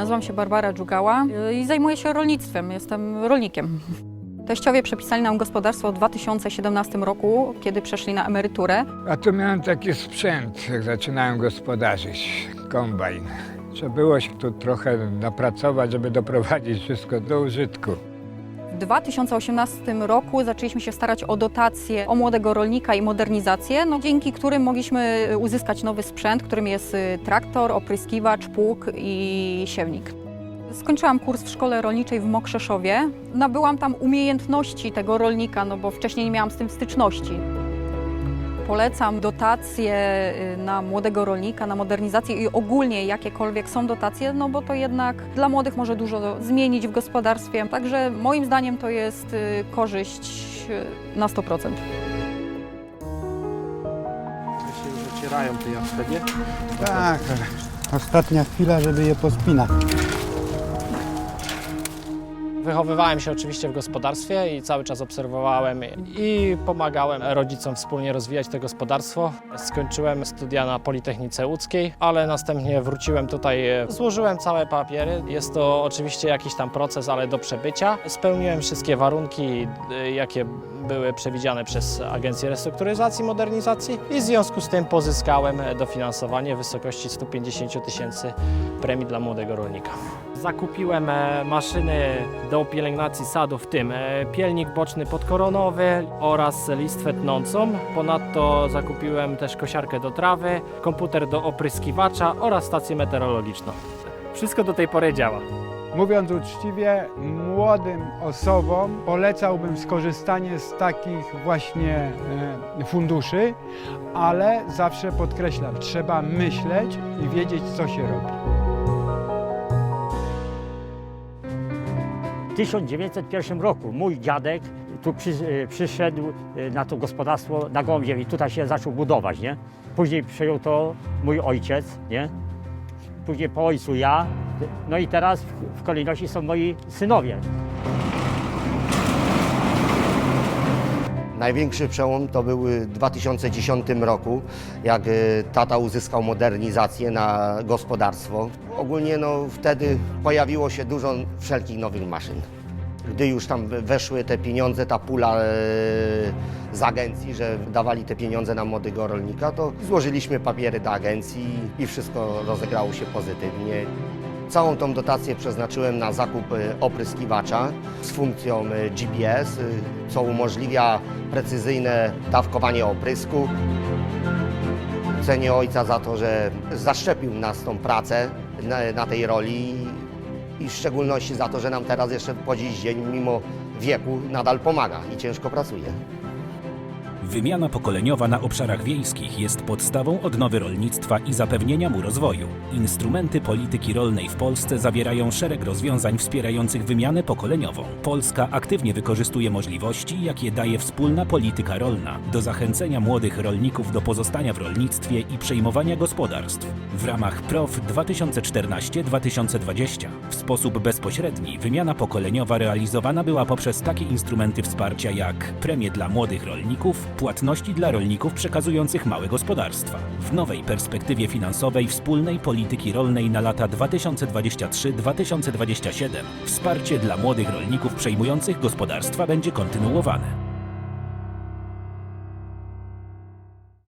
Nazywam się Barbara Dżugała y, i zajmuję się rolnictwem. Jestem rolnikiem. Teściowie przepisali nam gospodarstwo w 2017 roku, kiedy przeszli na emeryturę. A tu miałem taki sprzęt, jak zaczynałem gospodarzyć, kombajn. Trzeba było się tu trochę napracować, żeby doprowadzić wszystko do użytku. W 2018 roku zaczęliśmy się starać o dotacje o młodego rolnika i modernizację, no, dzięki którym mogliśmy uzyskać nowy sprzęt, którym jest y, traktor, opryskiwacz, pług i siewnik. Skończyłam kurs w szkole rolniczej w Mokrzeszowie. Nabyłam tam umiejętności tego rolnika, no bo wcześniej nie miałam z tym styczności. Polecam dotacje y, na młodego rolnika, na modernizację i ogólnie jakiekolwiek są dotacje, no bo to jednak dla młodych może dużo zmienić w gospodarstwie. Także moim zdaniem to jest y, korzyść y, na 100%. się zacierają te jabłka, nie? Tak, ale ostatnia chwila, żeby je pospinać. Wychowywałem się oczywiście w gospodarstwie i cały czas obserwowałem i pomagałem rodzicom wspólnie rozwijać to gospodarstwo. Skończyłem studia na Politechnice Łódzkiej, ale następnie wróciłem tutaj, e, złożyłem całe papiery. Jest to oczywiście jakiś tam proces, ale do przebycia. Spełniłem wszystkie warunki, e, jakie były przewidziane przez Agencję Restrukturyzacji i Modernizacji i w związku z tym pozyskałem dofinansowanie w wysokości 150 000 tysięcy premii dla młodego rolnika. Zakupiłem e, maszyny do pielęgnacji sadu, w tym e, pielnik boczny podkoronowy oraz listwę tnącą. Ponadto zakupiłem też kosiarkę do trawy, komputer do opryskiwacza oraz stację meteorologiczną. Wszystko do tej pory działa. Mówiąc uczciwie, młodym osobom polecałbym skorzystanie z takich właśnie e, funduszy, ale zawsze podkreślam, trzeba myśleć i wiedzieć, co się robi. 1901 roku mój dziadek tu przy, e, przyszedł e, na to gospodarstwo na Gołębie i tutaj się zaczął budować, nie? Później przejął to mój ojciec, nie? Później po ojcu ja, no i teraz w kolejności są moi synowie. Największy przełom to był w 2010 roku, jak y, tata uzyskał modernizację na gospodarstwo. Ogólnie no, wtedy pojawiło się dużo wszelkich nowych maszyn. Gdy już tam weszły te pieniądze, ta pula y, z agencji, że dawali te pieniądze na młodego rolnika, to złożyliśmy papiery do agencji i wszystko rozegrało się pozytywnie. Całą tą dotację przeznaczyłem na zakup y, opryskiwacza z funkcją y, GPS, y, co umożliwia precyzyjne dawkowanie oprysku. Cenię ojca za to, że zaszczepił nas tą pracę na, na tej roli i w szczególności za to, że nam teraz jeszcze po dziś dzień, mimo wieku, nadal pomaga i ciężko pracuje. Wymiana pokoleniowa na obszarach wiejskich jest podstawą odnowy rolnictwa i zapewnienia mu rozwoju. Instrumenty polityki rolnej w Polsce zawierają szereg rozwiązań wspierających wymianę pokoleniową. Polska aktywnie wykorzystuje możliwości, jakie daje wspólna polityka rolna do zachęcenia młodych rolników do pozostania w rolnictwie i przejmowania gospodarstw. W ramach PROW 2014-2020 w sposób bezpośredni wymiana pokoleniowa realizowana była poprzez takie instrumenty wsparcia jak premie dla młodych rolników, płatności dla rolników przekazujących małe gospodarstwa. W nowej perspektywie finansowej wspólnej polityki rolnej na lata 2023-2027 wsparcie dla młodych rolników przejmujących gospodarstwa będzie kontynuowane.